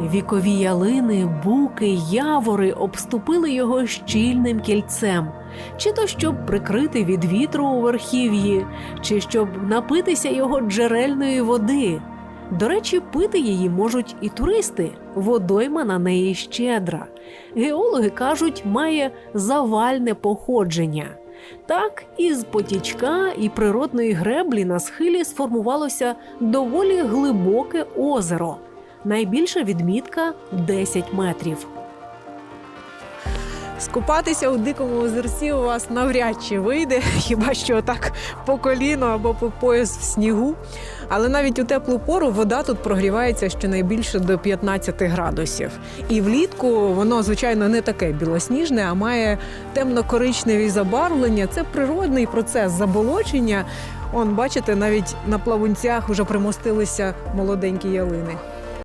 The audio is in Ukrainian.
Вікові ялини, буки, явори обступили його щільним кільцем, чи то щоб прикрити від вітру у верхів'ї, чи щоб напитися його джерельної води. До речі, пити її можуть і туристи. Водойма на неї щедра. Геологи кажуть, має завальне походження. Так, із потічка і природної греблі на схилі сформувалося доволі глибоке озеро. Найбільша відмітка 10 метрів. Скупатися у дикому озерці у вас навряд чи вийде, хіба що так по коліно або по пояс в снігу. Але навіть у теплу пору вода тут прогрівається щонайбільше до 15 градусів. І влітку воно, звичайно, не таке білосніжне, а має темно-коричневі забарвлення. Це природний процес заболочення. Он, бачите, навіть на плавунцях вже примостилися молоденькі ялини.